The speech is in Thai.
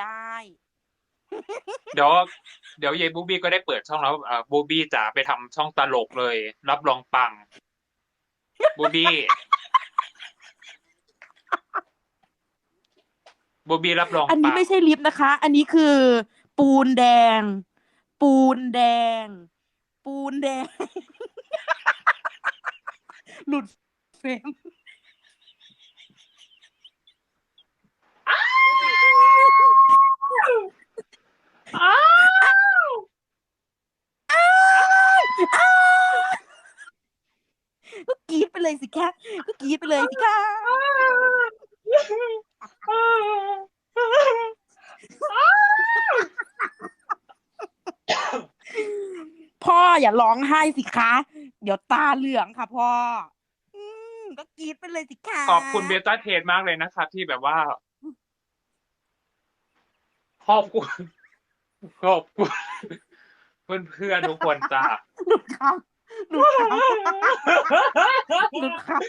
ได้ เดี๋ยวเดี๋ยวยายบูบี้ก็ได้เปิดช่องแล้วอ่าบูบี้จ๋าไปทำช่องตลกเลย รับรองปัง บูบี้บูบี้รับรองอันนี้ปังไม่ใช่ลิฟต์นะคะ อันนี้คือ ปูนแดง ปูนแดง ปูนแดง หลุดเฟรม อ้าว ก็กรีดไป เลยสิคะก็กรีดไปเลยสิคะพ่ออย่าร้องไห้สิคะ เดี๋ยวตาเหลืองค่ะพ่อ อืมก็กรีดไปเลยสิคะขอบคุณเบต้าเทสมากเลยนะคะที่แบบว่า ขอบคุณขอบคุณเพื่อนเพื่อนๆทุกคนจ้าหลุดคำหลุดคำ หลุดคำ